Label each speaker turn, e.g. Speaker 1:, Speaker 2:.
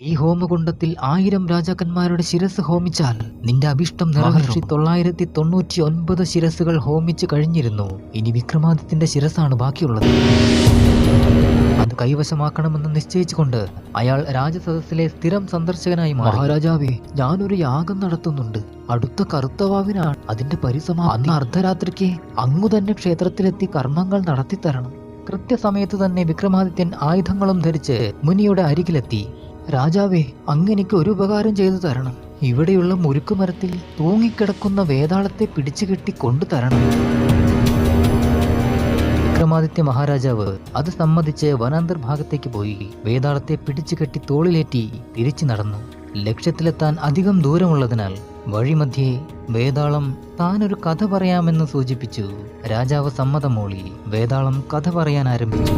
Speaker 1: ഈ ഹോമകുണ്ടത്തിൽ ആയിരം രാജാക്കന്മാരുടെ ശിരസ് ഹോമിച്ചാൽ നിന്റെ അഭിഷ്ടം നിറവേറി തൊള്ളായിരത്തി തൊണ്ണൂറ്റി ഒൻപത് ശിരസുകൾ ഹോമിച്ചു കഴിഞ്ഞിരുന്നു. ഇനി വിക്രമാദിത്യന്റെ ശിരസാണ് ബാക്കിയുള്ളത്. അത് കൈവശമാക്കണമെന്ന് നിശ്ചയിച്ചുകൊണ്ട് അയാൾ രാജസദസ്സിലെ സ്ഥിരം സന്ദർശകനായി മഹാരാജാവേ ഞാനൊരു യാഗം നടത്തുന്നുണ്ട്. അടുത്ത കറുത്തവാവിനാണ് അതിന്റെ പരിസമാ അന്ന് അർദ്ധരാത്രിക്ക് അങ്ങു തന്നെ ക്ഷേത്രത്തിലെത്തി കർമ്മങ്ങൾ നടത്തിത്തരണം. കൃത്യസമയത്ത് തന്നെ വിക്രമാദിത്യൻ ആയുധങ്ങളും ധരിച്ച് മുനിയുടെ അരികിലെത്തി. രാജാവേ അങ്ങനെക്ക് ഒരു ഉപകാരം ചെയ്തു തരണം. ഇവിടെയുള്ള മുരുക്കുമരത്തിൽ തൂങ്ങിക്കിടക്കുന്ന വേതാളത്തെ പിടിച്ചു കെട്ടി കൊണ്ടു തരണം. വിക്രമാദിത്യ മഹാരാജാവ് അത് സമ്മതിച്ച് വനാന്തർഭാഗത്തേക്ക് പോയി വേതാളത്തെ പിടിച്ചു കെട്ടി തോളിലേറ്റി തിരിച്ചു നടന്നു. ലക്ഷ്യത്തിലെത്താൻ അധികം ദൂരമുള്ളതിനാൽ വഴിമധ്യേ വേതാളം താനൊരു കഥ പറയാമെന്ന് സൂചിപ്പിച്ചു. രാജാവ് സമ്മതം മൂളി വേതാളം കഥ പറയാൻ ആരംഭിച്ചു.